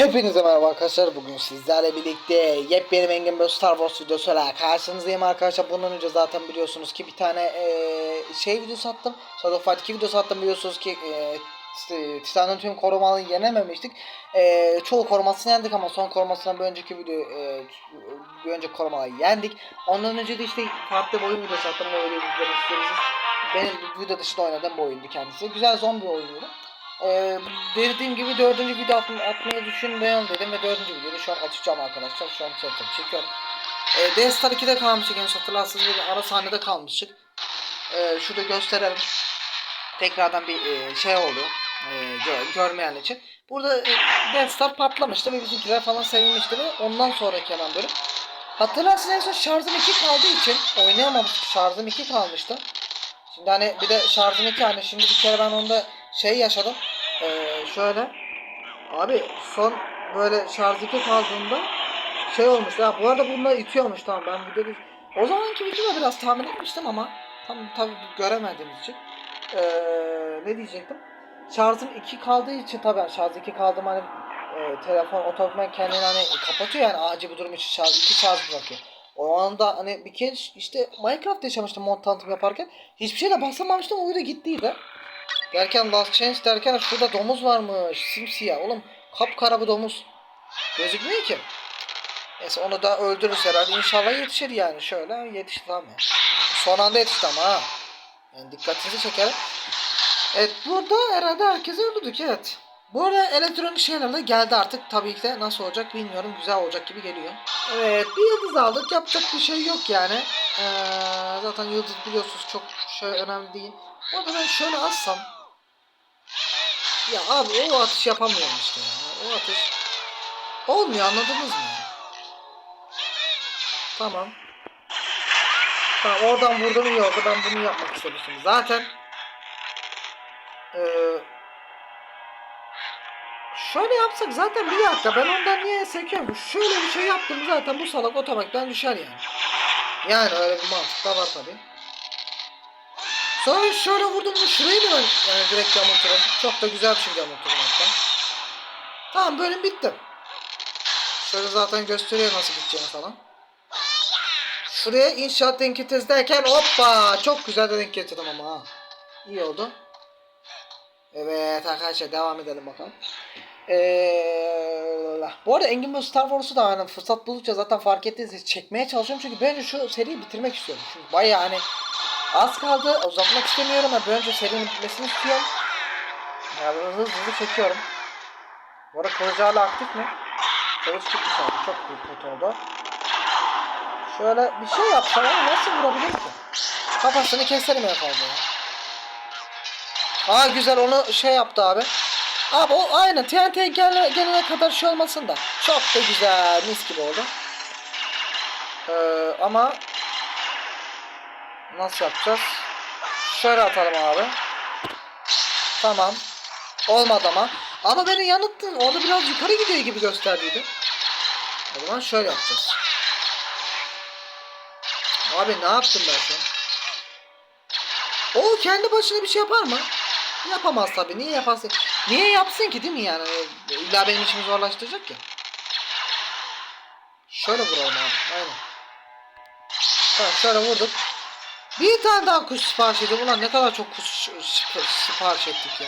Hepinize merhaba arkadaşlar. Bugün sizlerle birlikte yepyeni Engin Böz Star Wars videosuyla karşınızdayım arkadaşlar. Bundan önce zaten biliyorsunuz ki bir tane eee, şey videosu attım. Shadow Fight 2 videosu attım biliyorsunuz ki işte Titan'ın tüm korumalarını yenememiştik. Eee, çoğu korumasını yendik ama son korumasından bir önceki video eee, bir önceki korumaları yendik. Ondan önce de işte farklı bir oyun videosu attım. Öyle izlemek istiyorsanız benim video dışında oynadığım bir oyundu kendisi. Güzel zombi oyunuydu. Ee, dediğim gibi dördüncü video at- atmayı düşünmüyorum dedim ve dördüncü videoyu şu an açacağım arkadaşlar. Şu an çektim, çekiyorum. Ee, Death Star 2'de kalmıştık yanlış hatırlarsanız bir ara sahnede kalmıştık. Ee, şurada gösterelim. Tekrardan bir e, şey oldu. E, gö- görmeyen için. Burada e, Death Star patlamıştı ve bizimkiler falan sevinmişti ve ondan sonraki hemen bölüm. Hatırlarsınız en son şarjım 2 kaldığı için oynayamamıştık. Şarjım 2 kalmıştı. Şimdi hani bir de şarjım 2 hani şimdi bir kere ben onda şey yaşadım. Ee, şöyle. Abi son böyle şarj 2 kaldığında şey olmuş. Ya bu arada bunlar itiyormuş tamam ben videoda o zamanki videoda biraz tahmin etmiştim ama tam tabi göremediğimiz için. Ee, ne diyecektim? Şarjım 2 kaldığı için tabi şarj 2 kaldım hani e, telefon otomatikman kendini hani kapatıyor yani acil bir durum için şarj 2 şarj bırakıyor. O anda hani bir kez işte Minecraft yaşamıştım mod tanıtım yaparken. Hiçbir şeyle basamamıştım o video gittiydi Derken Last Chance derken şurada domuz varmış. Simsiyah. Oğlum kapkara bu domuz. Gözükmüyor ki. Neyse onu da öldürürüz herhalde. İnşallah yetişir yani. Şöyle yetişti tamam ya. Son anda yetişti ama ha. Yani dikkatinizi çekerim. Evet burada herhalde herkesi öldürdük evet. Bu arada elektronik şeyler de geldi artık. Tabii ki de nasıl olacak bilmiyorum. Güzel olacak gibi geliyor. Evet bir yıldız aldık. Yapacak bir şey yok yani. Ee, zaten yıldız biliyorsunuz çok şey önemli değil. Orada ben şöyle assam. Ya abi o atış yapamıyorum işte ya. O atış olmuyor anladınız mı? Tamam. Tamam oradan vurdum iyi oldu. Ben bunu yapmak istemiştim. Zaten eee şöyle yapsak zaten bir dakika ben ondan niye sekiyorum? Şöyle bir şey yaptım zaten bu salak otomatikten düşer yani. Yani öyle bir mantık da var tabii. Sonra şöyle vurdum mu şurayı da ben yani direkt yamulturum. Çok da güzel bir şekilde yamulturum hatta. Tamam bölüm bitti. Şöyle zaten gösteriyor nasıl gideceğini falan. Şuraya inşaat denk getiririz derken hoppa çok güzel de denk getirdim ama ha. İyi oldu. Evet arkadaşlar devam edelim bakalım. Ee, bu arada Engin Bey Star Wars'u da hani fırsat buldukça zaten fark ettiniz çekmeye çalışıyorum çünkü ben şu seriyi bitirmek istiyorum. Çünkü bayağı hani Az kaldı. Uzatmak istemiyorum. Ben önce serinin bitmesini istiyorum. Yani hızlı hızlı çekiyorum. Bu arada kılıcı hala aktif mi? Kılıç çıkmış abi. Çok büyük kötü oldu. Şöyle bir şey yapsam ama nasıl vurabilir ki? Kafasını keserim en fazla. Aa güzel onu şey yaptı abi. Abi o aynı TNT gelene, gelene kadar şey olmasın da. Çok da güzel mis gibi oldu. Ee, ama Nasıl yapacağız? Şöyle atalım abi. Tamam. Olmadı ama. Ama beni yanılttın. Orada biraz yukarı gidiyor gibi gösterdiydi. O zaman şöyle yapacağız. Abi ne yaptım ben şu? O kendi başına bir şey yapar mı? Yapamaz tabii. Niye yaparsın? Niye yapsın ki değil mi yani? İlla benim işimi zorlaştıracak ya. Şöyle vuralım abi. Aynen. Tamam şöyle vurduk. Bir tane daha kuş sipariş ediyorum. Ulan ne kadar çok kuş sip- sipariş ettik ya.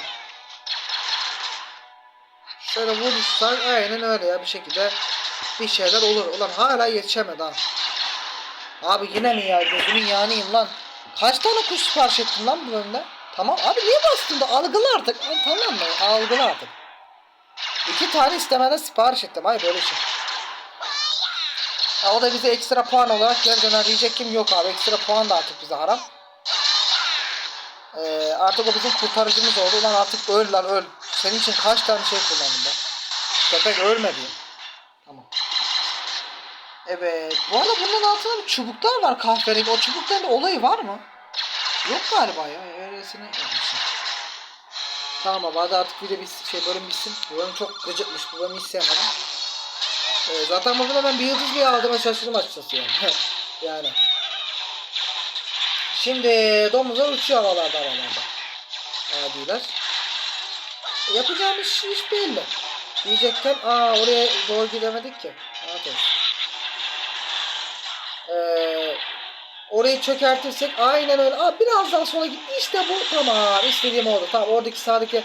Şöyle vurursak aynen öyle ya bir şekilde bir şeyler olur. Ulan hala yetişemedi ha. Abi yine mi ya gözünün yanıyım lan. Kaç tane kuş sipariş ettin lan bu bölümde? Tamam abi niye bastın da algıla artık. Abi, tamam mı? Algıla artık. İki tane istemeden sipariş ettim. Ay böyle şey. Ha, o da bize ekstra puan olarak geri döner diyecek kim yok abi. Ekstra puan da artık bize haram. Ee, artık o bizim kurtarıcımız oldu. Ulan artık öl lan öl. Senin için kaç tane şey kullandım ben. Köpek ölmedi. Tamam. Evet. Bu arada bunun altında bir çubuklar var kahverengi. O çubukların olayı var mı? Yok galiba ya. Öylesine. Tamam abi hadi artık video bitsin. Şey bölüm bitsin. Bu bölüm çok gıcıkmış. Bu bölümü hiç sevmedim. Ee, zaten burada ben bir yıldız bile aldığıma şaşırdım açıkçası yani. yani. Şimdi domuzlar uçuyor havalarda havalarda. Adiler. Yapacağım iş, iş belli. diyecekken aa oraya doğru gidemedik ki. Evet. Ee, orayı çökertirsek aynen öyle. Aa, biraz daha sola gitti. İşte bu tamam. istediğim oldu. Tamam oradaki sağdaki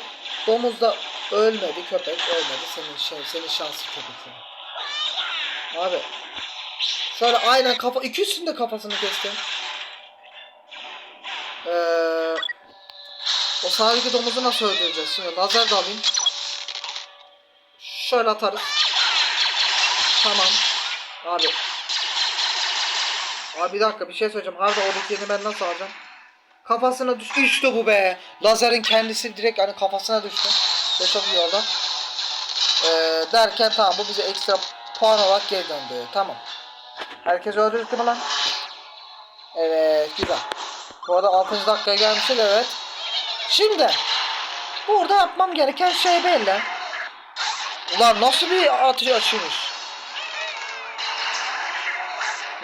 domuz da ölmedi. Köpek ölmedi. Senin şey, senin şanslı köpek. senin. Abi. Şöyle aynen kafa ikisinin de kafasını kestim. Ee, o sağdaki domuzu nasıl öldüreceğiz? Şimdi lazer de alayım. Şöyle atarız. Tamam. Abi. Abi bir dakika bir şey söyleyeceğim. Harbi oradaki yerini ben nasıl alacağım? Kafasına düş. İşte bu be. Lazerin kendisi direkt hani kafasına düştü. Ve çok iyi oldu. Ee, derken tamam bu bize ekstra puan olarak geri döndü. Tamam. Herkes öldürdük mü lan? Evet güzel. Bu arada 6. dakikaya gelmişiz evet. Şimdi burada yapmam gereken şey belli. Ulan nasıl bir atış açıymış.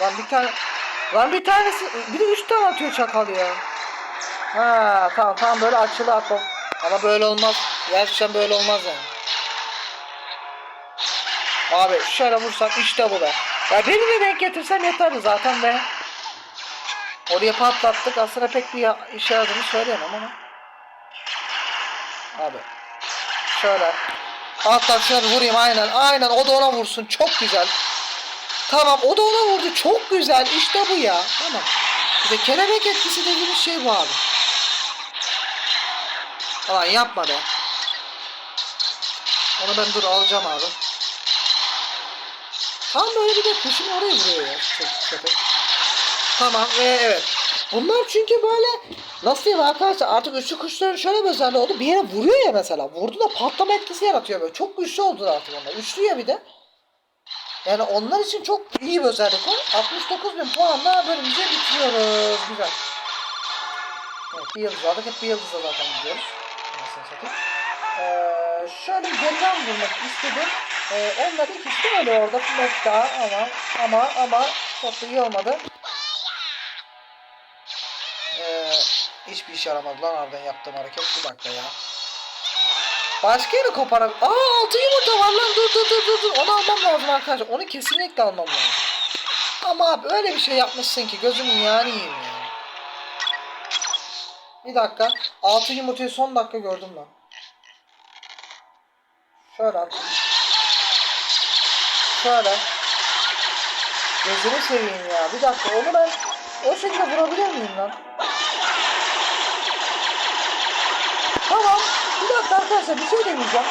Lan bir tane Lan bir tanesi bir de üç tane atıyor çakal ya. Ha tamam tamam böyle açılı atma. Ama böyle olmaz. Gerçekten böyle olmaz yani. Abi şöyle vursak işte bu be. Ya beni de denk getirsem yeterli zaten be. Oraya patlattık. Aslında pek bir işe yaradığını söyleyemem ama. Abi. Şöyle. Şuna bir vurayım aynen. Aynen o da ona vursun. Çok güzel. Tamam o da ona vurdu. Çok güzel. İşte bu ya. Tamam. De kelebek etkisi dediğimiz şey bu abi. Aman yapma be. Onu ben dur alacağım abi. Tam böyle bir de kuşun oraya vuruyor ya. Çok köpek. Tamam ve evet. Bunlar çünkü böyle nasıl diyeyim arkadaşlar artık üçlü kuşların şöyle bir özelliği oldu. Bir yere vuruyor ya mesela. Vurdu da patlama etkisi yaratıyor böyle. Çok güçlü oldular artık onlar. Üçlü ya bir de. Yani onlar için çok iyi bir özellik o. 69 bin puanla bölümümüzü bitiriyoruz. Güzel. Evet bir yıldız aldık. Hep bir yıldızla zaten gidiyoruz. Ee, şöyle bir geriden vurmak istedim. Onlar ikisi de öyle orada. Nokta ama ama ama çok da iyi olmadı. Ee, hiçbir işe yaramadı lan harbiden yaptığım hareket. Bir dakika ya. Başka yere koparak. Aa altı yumurta var lan dur dur dur dur dur. Onu almam lazım arkadaşlar. Onu kesinlikle almam lazım. Ama abi öyle bir şey yapmışsın ki gözümün yani yiyeyim ya. Bir dakika. Altı yumurtayı son dakika gördüm lan. Şöyle at. Şöyle. Gözünü seveyim ya. Bir dakika onu ben o şekilde vurabilir miyim lan? Tamam. Bir dakika arkadaşlar bir şey deneyeceğim.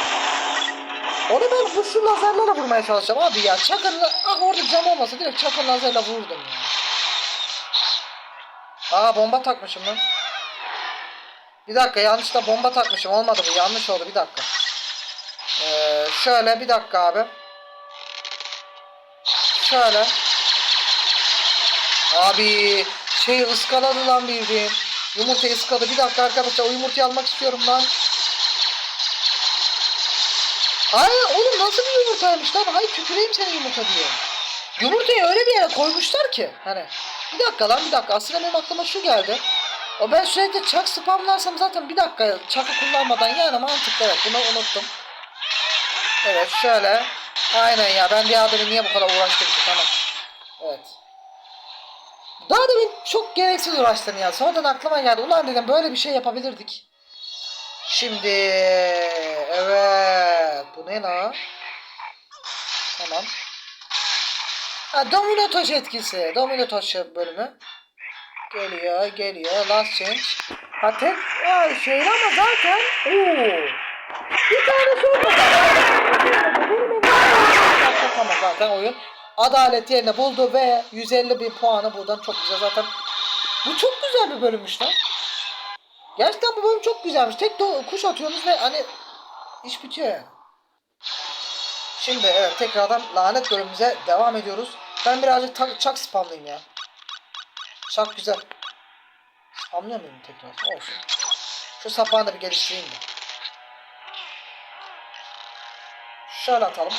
Onu ben bu şu lazerlerle vurmaya çalışacağım abi ya. Çakırla ah orada cam olmasa direkt çakır lazerle vurdum ya. Aa bomba takmışım lan. Bir dakika yanlışla bomba takmışım. Olmadı bu. Yanlış oldu. Bir dakika. Ee, şöyle bir dakika abi. Şöyle. Abi şey ıskaladı lan bildiğin. Yumurtayı ıskaladı. Bir dakika arkadaşlar o yumurtayı almak istiyorum lan. Hayır oğlum nasıl bir yumurtaymış lan? Hayır tüküreyim senin yumurta diye. Yumurtayı öyle bir yere koymuşlar ki. Hani bir dakika lan bir dakika. Aslında benim aklıma şu geldi. O ben sürekli çak spamlarsam zaten bir dakika çakı kullanmadan yani mantıklı evet bunu unuttum. Evet şöyle. Aynen ya ben bir adamı niye bu kadar uğraştım ki tamam. Evet. Daha demin çok gereksiz uğraştım ya. Sonradan aklıma geldi. Ulan dedim böyle bir şey yapabilirdik. Şimdi evet. Bu ne la? Tamam. Ha domino taş etkisi. Domino taşı bölümü. Geliyor, geliyor. Last change. Ha tek şey ama zaten oo. Bir tane sonra Tamam zaten oyun adalet yerini buldu ve 150 bin puanı buradan çok güzel zaten. Bu çok güzel bir bölümmüş lan. Gerçekten bu bölüm çok güzelmiş. Tek kuş atıyorsunuz ve hani iş bitiyor yani. Şimdi evet tekrardan lanet bölümümüze devam ediyoruz. Ben birazcık ta- çak spamlayayım ya. Çak güzel. Spamlıyor muyum tekrar? Olsun. Şu sapağını da bir geliştireyim de. Şöyle atalım.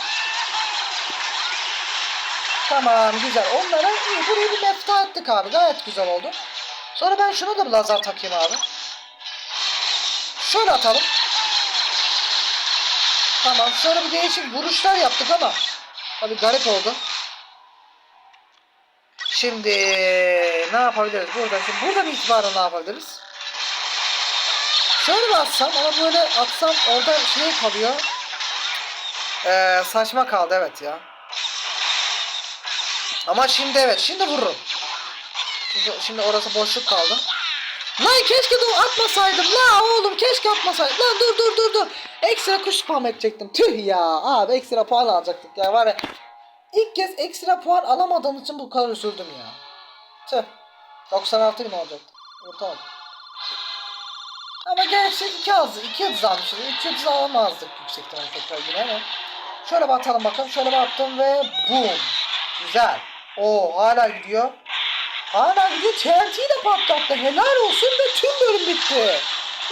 Tamam güzel. Onlara iyi. Burayı bir mefta ettik abi. Gayet güzel oldu. Sonra ben şunu da bir lazer takayım abi. Şöyle atalım. Tamam şöyle bir değişik vuruşlar yaptık ama tabii garip oldu. Şimdi ne yapabiliriz burada? Şimdi buradan itibaren ne yapabiliriz? Şöyle bir atsam ama böyle atsam orada şey kalıyor. Ee, saçma kaldı evet ya. Ama şimdi evet şimdi vururum. Şimdi, şimdi orası boşluk kaldı. Lan keşke de atmasaydım la oğlum keşke atmasaydım. Lan dur dur dur dur. Ekstra kuş spam edecektim. Tüh ya abi ekstra puan alacaktık ya var ya. İlk kez ekstra puan alamadığım için bu kadar üzüldüm ya. Tüh. 96 bin olacaktı. Unutamadım. Ama gerçi iki yıldız, iki yıldız almışız. Üç yıldız alamazdık yüksek tekrar yine ama. Şöyle batalım bakalım. Şöyle baktım ve boom. Güzel. O hala gidiyor. Hala gidiyor. TNT'yi de patlattı. Helal olsun ve tüm bölüm bitti.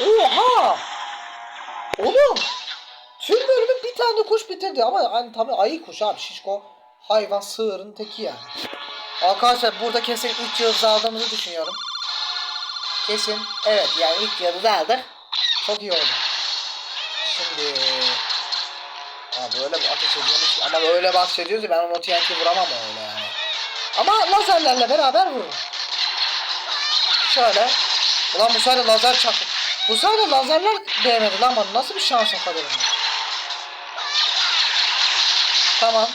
Oha. Oğlum. Tüm bölümün bir tane kuş bitirdi ama hani tabii ayı kuş abi şişko hayvan sığırın teki yani. Arkadaşlar burada kesin 3 yıldız aldığımızı düşünüyorum. Kesin evet yani ilk yıldız aldık. Çok iyi oldu. Şimdi Abi öyle bir ateş ediyormuş ama öyle bahsediyoruz ya ben onu TNT vuramam öyle yani. Ama lazerlerle beraber vururum. Şöyle. Ulan bu sefer lazer çaktı. Bu sefer lazerler değmedi lan bana. Nasıl bir şansın kaderim. Tamam.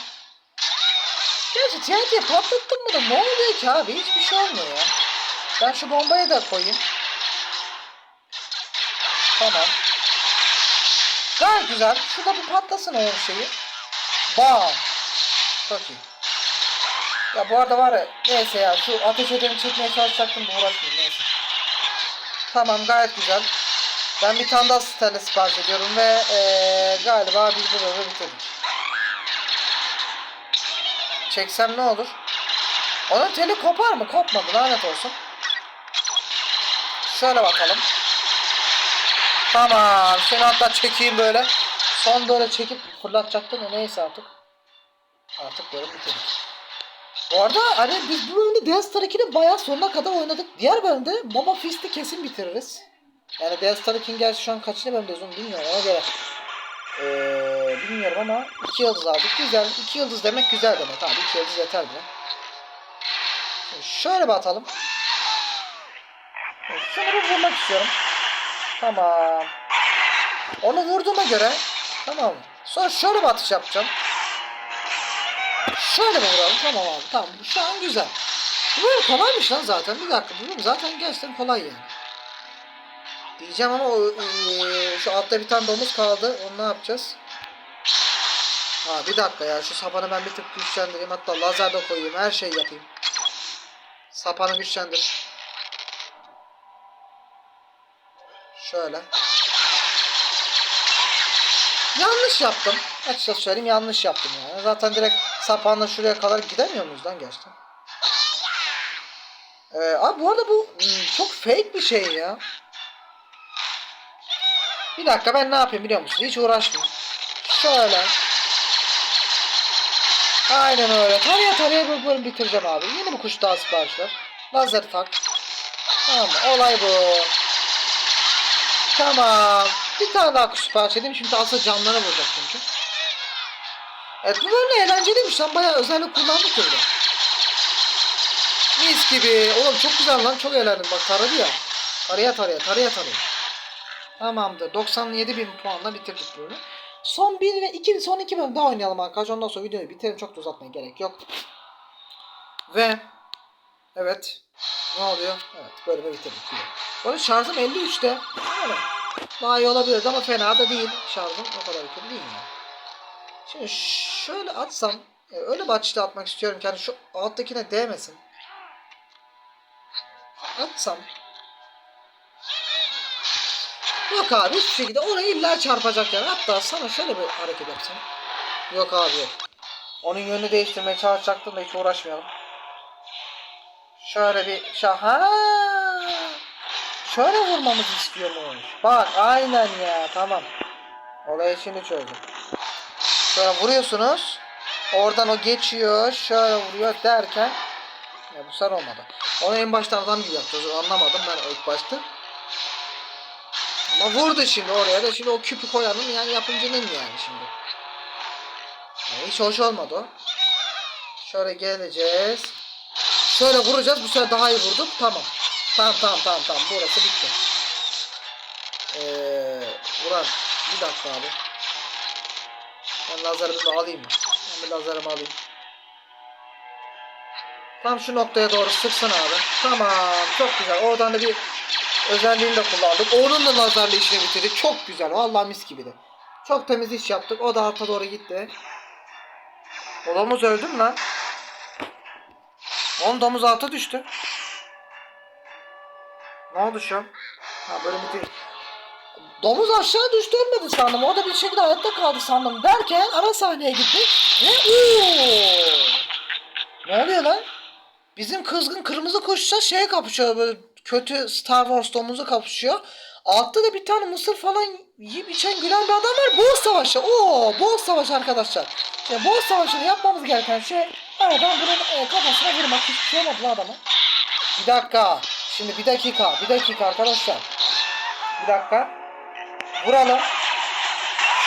Gerçi TNT patlattın mı da ne oluyor ki abi? Hiçbir şey olmuyor ya. Ben şu bombayı da koyayım. Tamam. Gayet güzel. Şurada bir patlasın o şeyi. Bam. Çok iyi. Ya bu arada var ya neyse ya şu ateş edeni çekmeye çalışacaktım da uğraşmayayım neyse. Tamam gayet güzel. Ben bir tane daha stelle sipariş ediyorum ve ee, galiba biz bu bölümü bitirdik. Çeksem ne olur? Onun teli kopar mı? Kopmadı lanet olsun. Şöyle bakalım. Tamam. Seni hatta çekeyim böyle. Son böyle çekip fırlatacaktım da neyse artık. Artık bölüm bitirdik. Bu arada hani biz bu bölümde Death Star 2'de bayağı sonuna kadar oynadık. Diğer bölümde Mama Fist'i kesin bitiririz. Yani Death Star 2'nin gerçi şu an kaçıncı bölümdeyiz onu bilmiyorum ona göre. Ee, bilmiyorum ama 2 yıldız aldık. Güzel. 2 yıldız demek güzel demek abi. 2 yıldız yeter bile. Şöyle bir atalım. Şunu bir vurmak istiyorum. Tamam. Onu vurduğuma göre tamam. Sonra şöyle bir atış yapacağım. Şöyle mi vuralım? Tamam abi. Tamam. Şu an güzel. Bu kolaymış lan zaten. Bir dakika. Bu zaten gerçekten kolay yani. Diyeceğim ama o, eee, şu altta bir tane domuz kaldı. Onu ne yapacağız? Ha bir dakika ya. Şu sapanı ben bir tık güçlendireyim. Hatta lazer de koyayım. Her şeyi yapayım. Sapanı güçlendir. Şöyle. Yanlış yaptım. Açıkçası söyleyeyim yanlış yaptım yani. Zaten direkt sapanla şuraya kadar gidemiyor muyuz lan gerçekten? Ee, abi bu arada bu hmm, çok fake bir şey ya. Bir dakika ben ne yapayım biliyor musun? Hiç uğraşmayayım. Şöyle. Aynen öyle. Taraya taraya bu bölüm bitireceğim abi. Yeni bir kuş daha sipariş ver. Lazer tak. Tamam olay bu. Tamam. Bir tane daha kuş edeyim. Şimdi asıl camlara vuracak çünkü. Evet bu böyle eğlenceliymiş lan. Bayağı özellik kullandık burada. Mis gibi. Oğlum çok güzel lan. Çok eğlendim. Bak taradı ya. Taraya taraya taraya taraya. Tamamdır. 97 bin puanla bitirdik bunu. Son 1 ve 2 son 2 bölüm daha oynayalım arkadaşlar. Ondan sonra videoyu bitirelim. Çok da uzatmaya gerek yok. Ve evet. Ne oluyor? Evet bölümü bitirdik arada şarjım 53'te. Yani daha iyi olabilirdi ama fena da değil. Şarjım o kadar kötü değil yani. Şimdi şöyle atsam e, öyle bir atmak istiyorum ki hani şu alttakine değmesin. Atsam Yok abi hiçbir şekilde orayı illa çarpacak yani. Hatta sana şöyle bir hareket yapsam. Yok abi yok. Onun yönünü değiştirmeye çalışacaktım da hiç uğraşmayalım. Şöyle bir şaha. Şöyle vurmamızı istiyormuş. Bak aynen ya tamam. Olayı şimdi çözdüm. Şöyle vuruyorsunuz. Oradan o geçiyor. Şöyle vuruyor derken. Ya bu sefer olmadı. Onu en baştan adam gibi yapacağız. Anlamadım ben ilk başta. Ama vurdu şimdi oraya da şimdi o küpü koyanın yani yapımcının yani şimdi. Yani hiç hoş olmadı o. Şöyle geleceğiz. Şöyle vuracağız. Bu sefer daha iyi vurduk. Tamam. Tamam tamam tamam tamam. Burası bitti. Ee, Ulan bir dakika abi. Ben lazerimi alayım? Ben bir lazerimi alayım. Tam şu noktaya doğru sıksın abi. Tamam çok güzel. Oradan da bir özelliğini de kullandık. Onun da lazerle işini bitirdik. Çok güzel. Vallahi mis gibiydi. Çok temiz iş yaptık. O da alta doğru gitti. O domuz öldü mü lan? Oğlum domuz alta düştü. Ne oldu an? Ha böyle bir Domuz aşağı düştü ölmedi sandım. O da bir şekilde hayatta kaldı sandım. Derken ara sahneye gitti. Ve ooo! Ne oluyor lan? Bizim kızgın kırmızı kuşça şey kapışıyor böyle kötü Star Wars domuzu kapışıyor. Altta da bir tane mısır falan yiyip içen gülen bir adam var. Boğaz savaşı. Oo, boğaz savaşı arkadaşlar. İşte boğaz savaşını yapmamız gereken şey aradan bunun e, kafasına vurmak. Hiçbir şey olmadı lan adama. Bir dakika. Şimdi bir dakika. Bir dakika arkadaşlar. Bir dakika. Vuralım.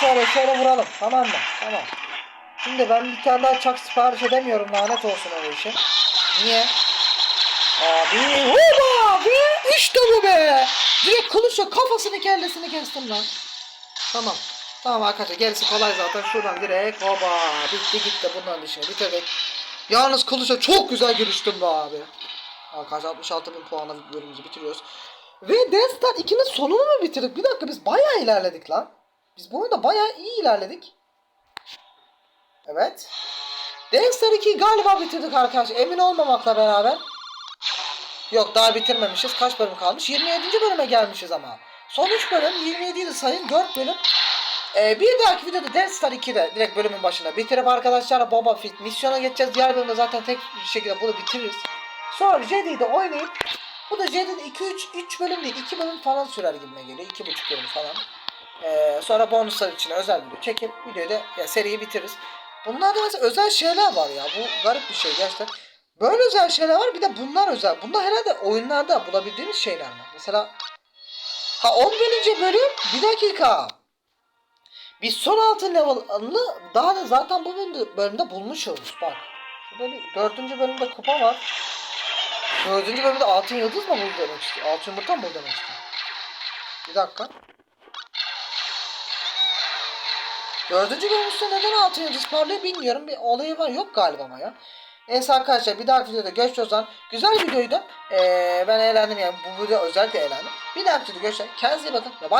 Şöyle şöyle vuralım. Tamam mı? Tamam. Şimdi ben bir tane daha çak sipariş edemiyorum. Lanet olsun o işe. Niye? Abi hoba ve işte bu be. Direkt kılıçla kafasını kellesini kestim lan. Tamam. Tamam arkadaşlar gerisi kolay zaten. Şuradan direkt hoba bitti gitti bunların işini bitirdik. Yalnız kılıçla çok güzel giriştim be abi. Arkadaşlar 66 bin puanla bölümümüzü bitiriyoruz. Ve Death Star 2'nin sonunu mu bitirdik? Bir dakika biz bayağı ilerledik lan. Biz bu oyunda bayağı iyi ilerledik. Evet. Death Star 2'yi galiba bitirdik arkadaşlar. Emin olmamakla beraber. Yok daha bitirmemişiz. Kaç bölüm kalmış? 27. bölüme gelmişiz ama. Son 3 bölüm 27 idi sayın. 4 bölüm. Ee, bir dahaki videoda Death Star 2'de direkt bölümün başında bitirip arkadaşlarla Boba Fett misyona geçeceğiz. Diğer bölümde zaten tek bir şekilde bunu bitiririz. Sonra Jedi'yi de oynayıp bu da Jedi'de 2-3 3 bölüm değil 2 bölüm falan sürer gibime geliyor. 2,5 bölüm falan. Ee, sonra bonuslar için özel video çekip videoyu da ya, seriyi bitiririz. Bunlarda mesela özel şeyler var ya. Bu garip bir şey gerçekten. Böyle özel şeyler var bir de bunlar özel. Bunlar herhalde oyunlarda bulabildiğimiz şeyler mi? Mesela ha 11. bölüm bir dakika. Biz son altı level'ını daha da zaten bu bölümde, bölümde bulmuşuz. Bak. Bir dördüncü bölümde kupa var. Dördüncü bölümde altın yıldız mı buldu demek istiyor? Altın yumurta mı buldu demek istiyor? Bir dakika. Dördüncü bölüm üstünde neden altın yıldız parlıyor bilmiyorum. Bir olayı var yok galiba ama ya. Neyse arkadaşlar bir dahaki videoda görüşürüz o zaman. Güzel videoydu. Ee, ben eğlendim yani bu video özellikle eğlendim. Bir dahaki videoda görüşürüz. Kendinize iyi bakın bay.